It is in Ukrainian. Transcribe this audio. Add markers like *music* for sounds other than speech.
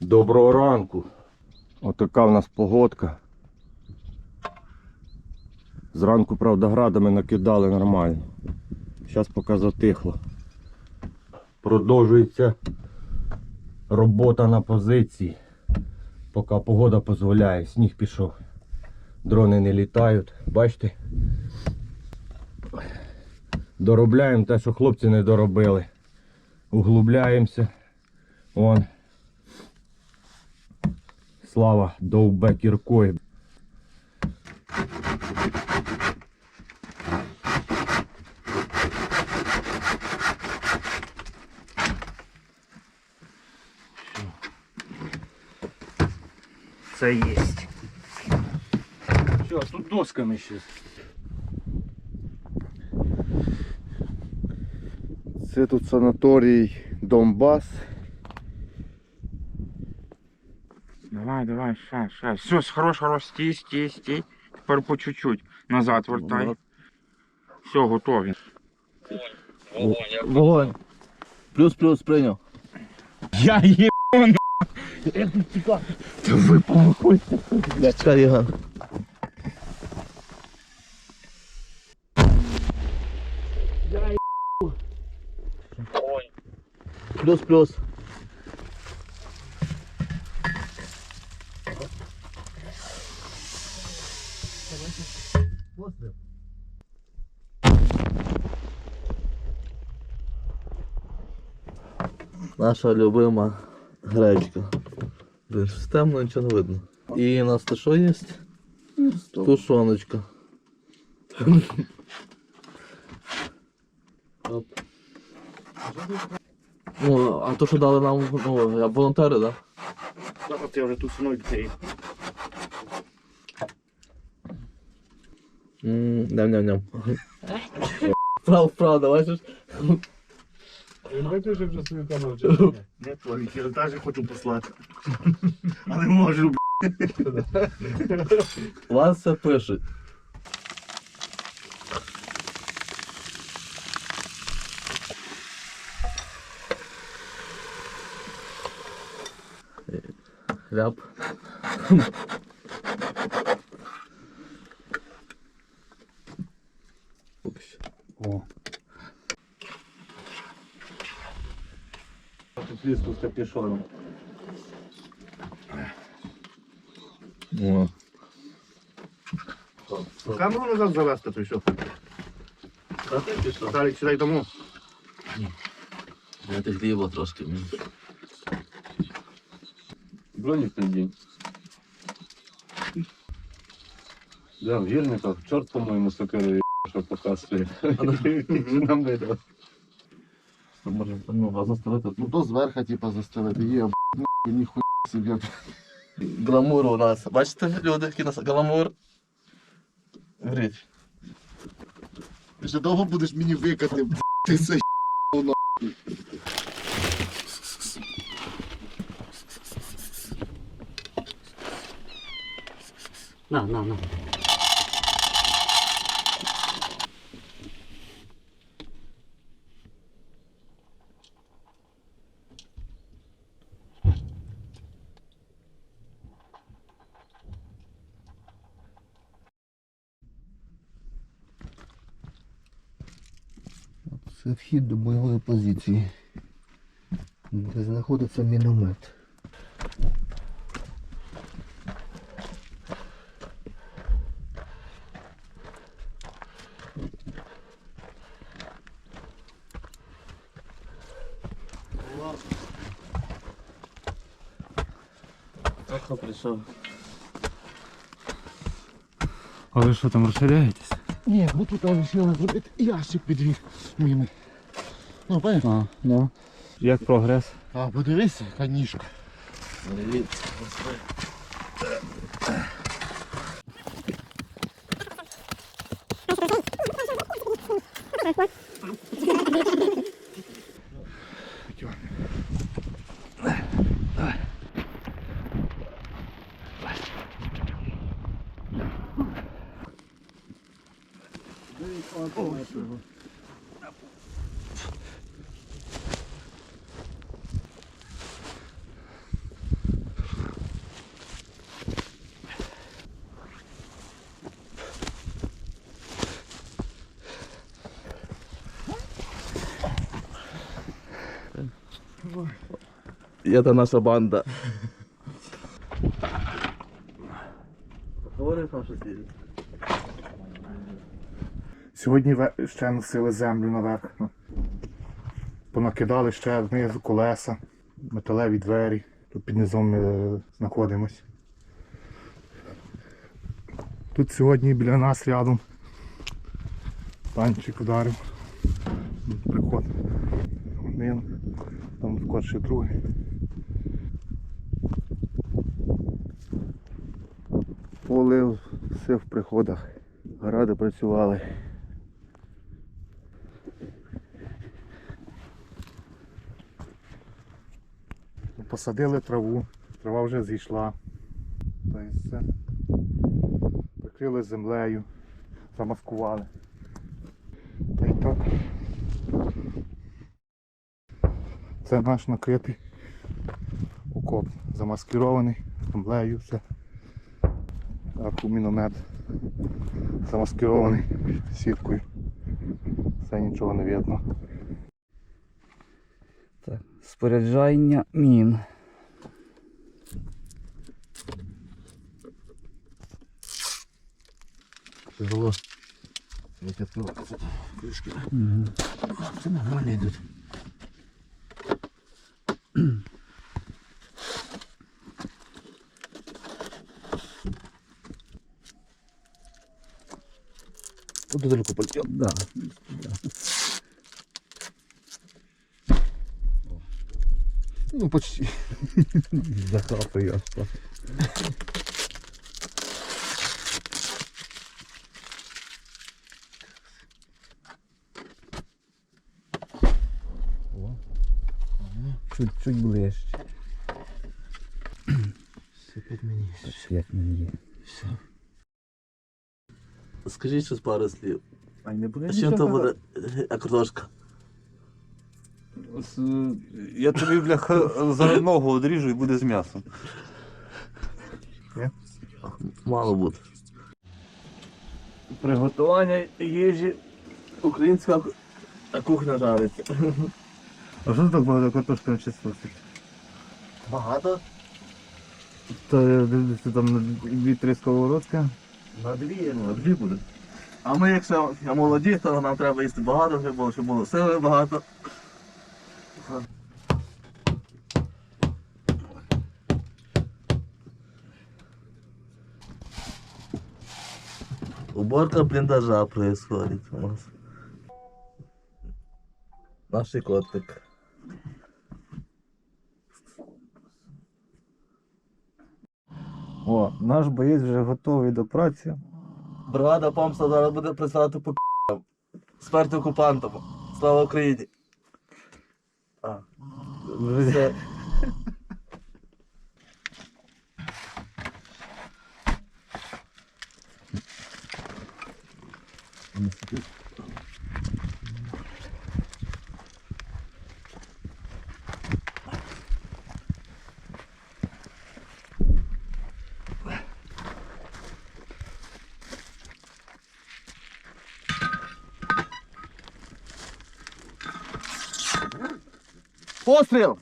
Доброго ранку. Отака в нас погодка. Зранку, правда, градами накидали нормально. Зараз поки затихло. Продовжується робота на позиції. Поки погода дозволяє, сніг пішов. Дрони не літають. Бачите? Доробляємо те, що хлопці не доробили. Углубляємося. Вон. Слава довбе кіркою. Це єсть. Що, тут досками ще. Це тут санаторій Донбас. Давай, давай, ще, ще. Все, хорош, хорош, стій, стій, стій. Тепер по чуть-чуть. Назад вертай. Все, готові. Вогонь. Плюс-плюс прийняв. Я є. Та ви помогуйте. Я чекай, Ігор. Плюс-плюс. Наша любима гречка. Темно, нічого не видно. І у нас то що є? Тушоночка. Ну, а то, що дали нам ну, волонтери, так? Зараз я вже тут синою цей. Ням-ням-ням. Прав, правда, бачиш? Він виключив вже свою камеру. Не *laughs* твої, я теж хочу послати. Але можу, Вас все пишуть. Ляп. О. Ліску з капюшоном. О. Камеру назад завести, то що? А ти пішов? Далі сідай тому. Я ти хліба трошки. Бронік на день. Да, в гірниках. Чорт, по-моєму, сокирою, що показує. *laughs* Нам не дав. Може, ну, а заставити. Ну то зверху, типа, застелити. Є, б**, ніхуя собі. Гламур у нас. Бачите, люди, який нас гламур? Гріть. Ти ще довго будеш мені викати, б**, ти це На, на, на. Це вхід до бойової позиції, де знаходиться міномет. Охо прийшов. А ви що там розширяєтесь? Ні, ну тут вирішили зробити ящик під дві міни. Ну, бачиш? А, ну. Як прогрес? А подивися, яка ніжка. Дивіться, Thank. Ось його. Это наша банда. Говоришь, наша сидит. Сьогодні ще носили землю наверх. ну. Понакидали ще знизу колеса, металеві двері. Тут під низом ми знаходимось. Тут сьогодні біля нас рядом. Танчик ударив. Приход. Один, там скотше другий. Полив все в приходах. Гради працювали. Посадили траву, трава вже зійшла. Та. Прикрили землею, замаскували. Та й так. Це наш накритий окоп, замаскирований землею, все. Зверху міномет замаскирований сіткою. Все нічого не видно. Так, споряджання мін. Тяжело. Як відкриватися. Кришки. Це нормально йдуть. Тут далеко полетел. Да. Ну, почти. *laughs* Захапаю. Чуть-чуть ближче. Сипить мені. Так, як мені є. Скажіть щось пару слів. А не буде А чим то буде е, а картошка? Я тобі, бляха, зараз ногу одріжу і буде з м'ясом. Мало буде. Приготування їжі. Українська кухня жариться. А що так багато картошки на чистості? Багато? Та дивлюся там на дві-три сковородки. На дві, ну, дві буде. А ми, якщо я молоді, то нам треба їсти багато, щоб було, щоб було сили багато. Уборка блиндажа происходит у нас. Наш котик. О, наш боєць вже готовий до праці. Бригада помста зараз буде працювати по к***ам. Смерть окупантам. Слава Україні. А. Все. Постріл!